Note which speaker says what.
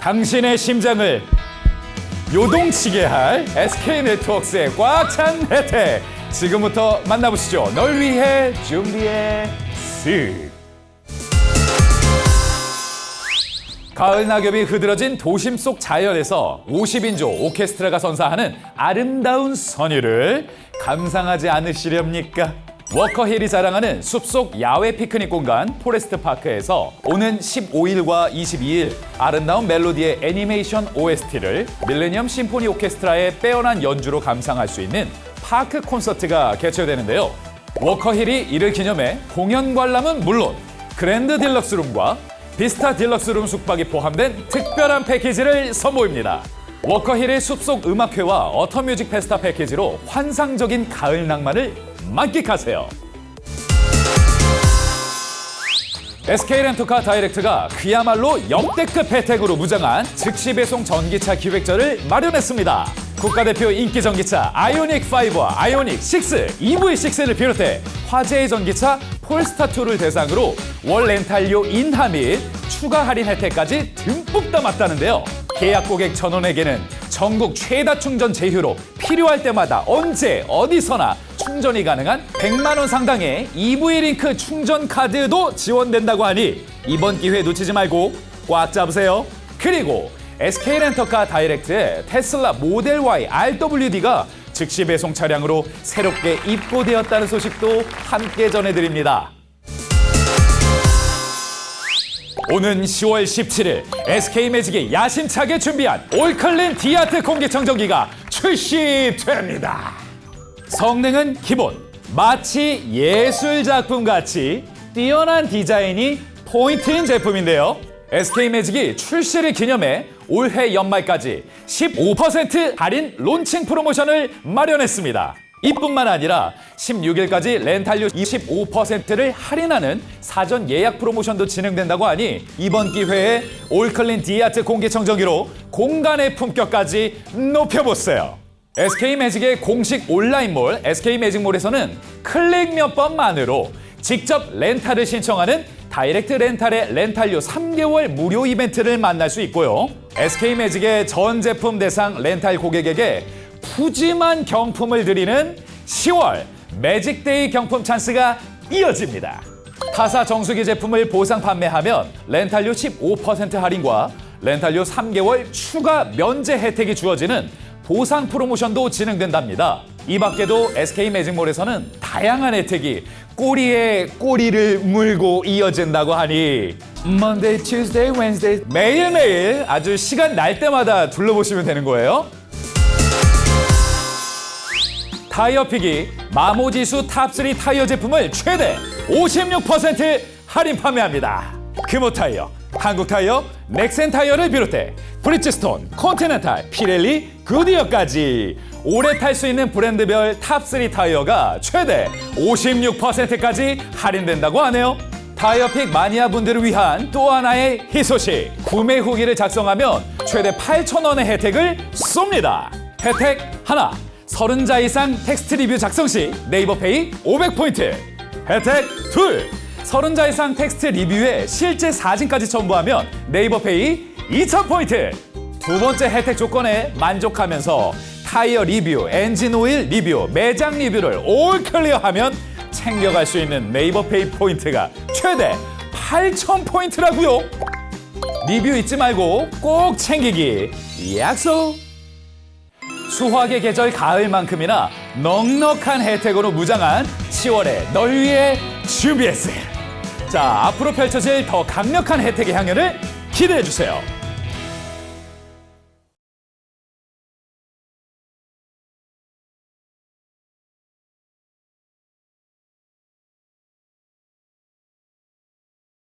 Speaker 1: 당신의 심장을 요동치게 할 SK 네트워크스의 꽉 찬 혜택. 지금부터 만나보시죠. 널 위해 준비해 쓱. 가을 낙엽이 흐드러진 도심 속 자연에서 50인조 오케스트라가 선사하는 아름다운 선율을 감상하지 않으시렵니까? 워커힐이 자랑하는 숲속 야외 피크닉 공간 포레스트 파크에서 오는 15일과 22일 아름다운 멜로디의 애니메이션 OST를 밀레니엄 심포니 오케스트라의 빼어난 연주로 감상할 수 있는 파크 콘서트가 개최되는데요. 워커힐이 이를 기념해 공연 관람은 물론 그랜드 딜럭스 룸과 비스타 딜럭스 룸 숙박이 포함된 특별한 패키지를 선보입니다. 워커힐의 숲속 음악회와 어터뮤직 페스타 패키지로 환상적인 가을 낭만을 만끽하세요. SK 렌터카 다이렉트가 그야말로 역대급 혜택으로 무장한 즉시 배송 전기차 기획전을 마련했습니다. 국가대표 인기 전기차 아이오닉 5와 아이오닉 6, EV6를 비롯해 화제의 전기차 폴스타2를 대상으로 월 렌탈료 인하 및 추가 할인 혜택까지 듬뿍 담았다는데요. 계약 고객 전원에게는 전국 최다 충전 제휴로 필요할 때마다 언제 어디서나 충전이 가능한 100만 원 상당의 EV 링크 충전 카드도 지원된다고 하니 이번 기회 놓치지 말고 꽉 잡으세요. 그리고 SK 렌터카 다이렉트의 테슬라 모델 Y RWD가 즉시 배송 차량으로 새롭게 입고되었다는 소식도 함께 전해드립니다. 오는 10월 17일 SK 매직이 야심차게 준비한 올클린 디아트 공기청정기가 출시됩니다. 성능은 기본, 마치 예술 작품 같이 뛰어난 디자인이 포인트인 제품인데요. SK 매직이 출시를 기념해 올해 연말까지 15% 할인 론칭 프로모션을 마련했습니다. 이뿐만 아니라 16일까지 렌탈료 25%를 할인하는 사전 예약 프로모션도 진행된다고 하니 이번 기회에 올클린 디아트 공기청정기로 공간의 품격까지 높여보세요. SK 매직의 공식 온라인몰 SK 매직몰에서는 클릭 몇 번만으로 직접 렌탈을 신청하는 다이렉트 렌탈의 렌탈료 3개월 무료 이벤트를 만날 수 있고요. SK 매직의 전 제품 대상 렌탈 고객에게 푸짐한 경품을 드리는 10월 매직데이 경품 찬스가 이어집니다. 타사 정수기 제품을 보상 판매하면 렌탈료 15% 할인과 렌탈료 3개월 추가 면제 혜택이 주어지는 보상 프로모션도 진행된답니다. 이 밖에도 SK 매직몰에서는 다양한 혜택이 꼬리에 꼬리를 물고 이어진다고 하니 Monday, Tuesday, Wednesday 매일매일 아주 시간 날 때마다 둘러보시면 되는 거예요. 타이어픽이 마모지수 탑3 타이어 제품을 최대 56% 할인 판매합니다. 금호 타이어, 한국 타이어, 넥센 타이어를 비롯해 브리ヂ스톤, 컨티넨탈, 피렐리, 구디어까지 오래 탈수 있는 브랜드별 탑3 타이어가 최대 56%까지 할인된다고 하네요. 타이어픽 마니아 분들을 위한 또 하나의 희소식. 구매 후기를 작성하면 최대 8,000원의 혜택을 쏩니다. 혜택 하나. 서른자 이상 텍스트 리뷰 작성 시 네이버 페이 500포인트. 혜택 둘. 서른자 이상 텍스트 리뷰에 실제 사진까지 첨부하면 네이버 페이 2000포인트. 두 번째 혜택 조건에 만족하면서 타이어 리뷰, 엔진 오일 리뷰, 매장 리뷰를 올 클리어하면 챙겨갈 수 있는 네이버페이 포인트가 최대 8,000포인트라고요. 리뷰 잊지 말고 꼭 챙기기 약속! 수확의 계절 가을만큼이나 넉넉한 혜택으로 무장한 10월에 널 위해 준비했어요. 자, 앞으로 펼쳐질 더 강력한 혜택의 향연을 기대해 주세요.